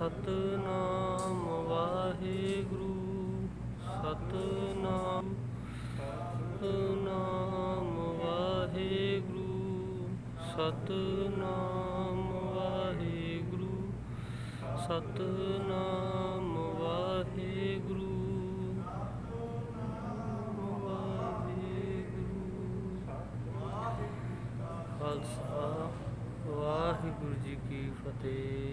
ਸਤਨਾਮ ਵਾਹਿਗੁਰੂ ਸਤਨਾਮ ਸਤਨਾਮ ਵਾਹਿਗੁਰੂ ਸਤਨਾਮ ਵਾਹਿਗੁਰੂ ਸਤਨਾਮ ਵਾਹਿਗੁਰੂ ਖਾਲਸਾ ਵਾਹਿਗੁਰੂ ਜੀ ਕੀ ਫਤਿਹ।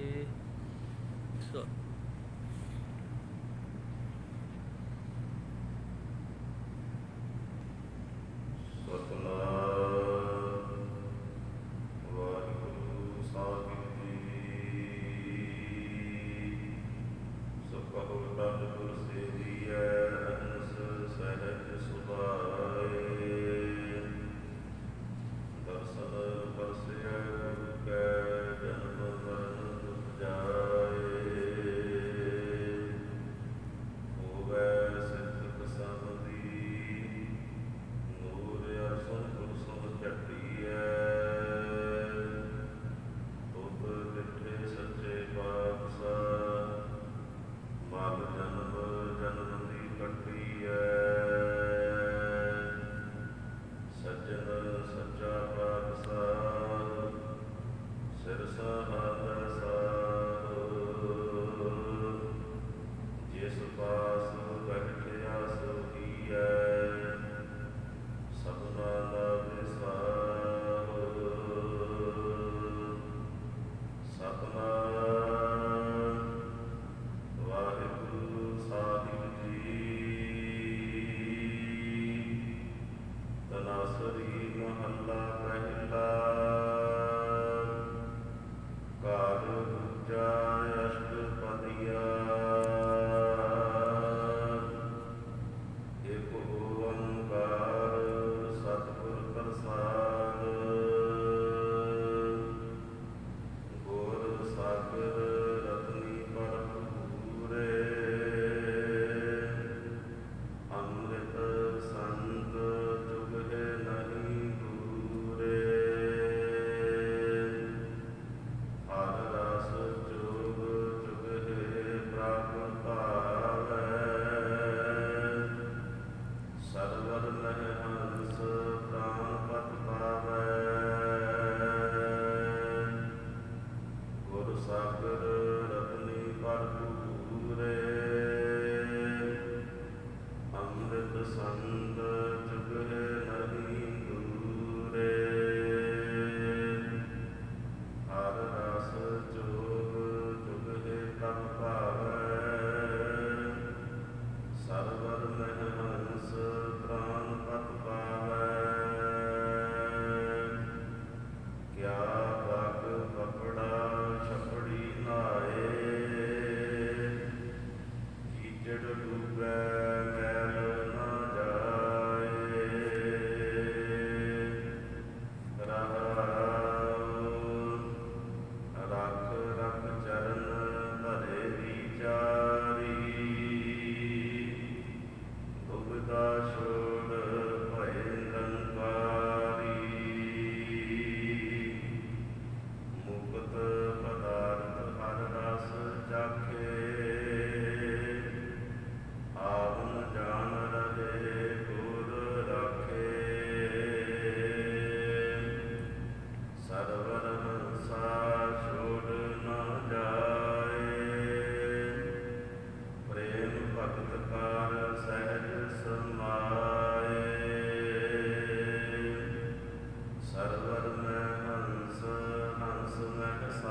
Father,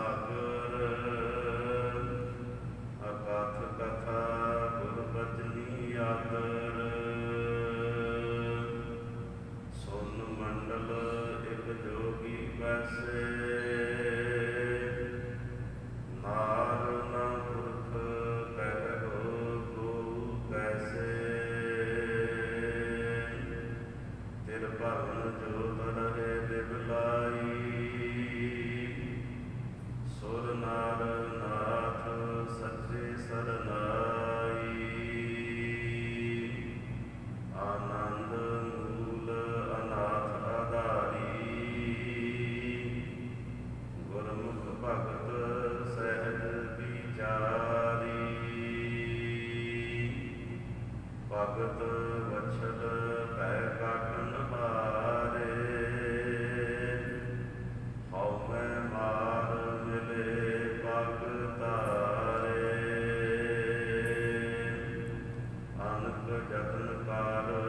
God ਭਗਤ ਵਛਲ ਪੈ cotton ਮਾਰੇ। ਹਉ ਮੈਂ ਮਾਰ ਮਿਲੇ ਭਗਤਾਰੇ ਅਨਕ ਜਤਨ ਕਰ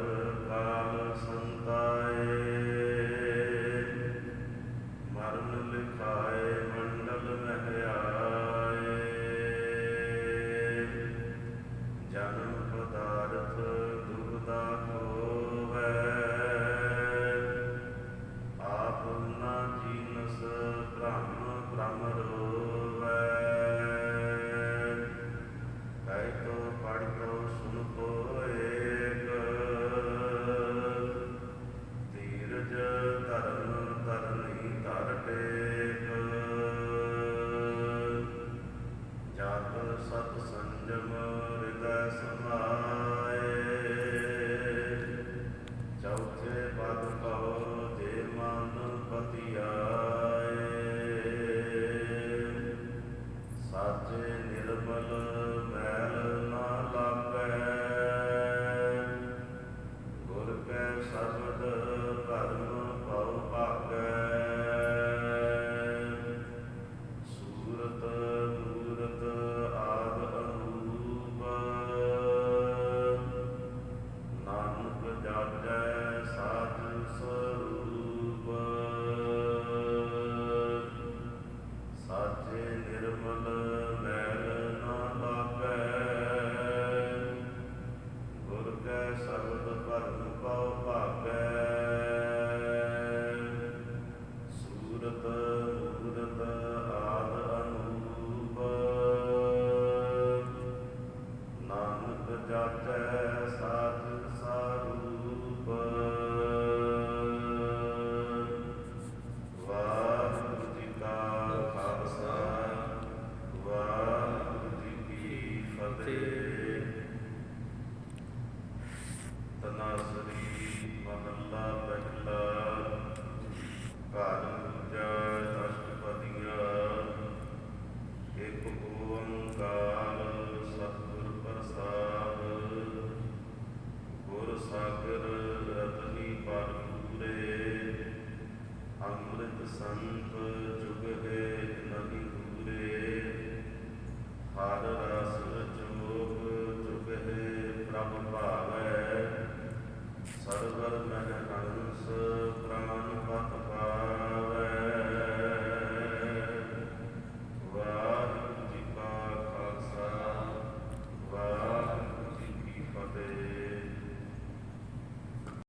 திருமலர் Yeah. ਸਰਵਰ ਮਨ ਅਨੰਸ ਪ੍ਰਮਾਨੁ ਪਤਪਾ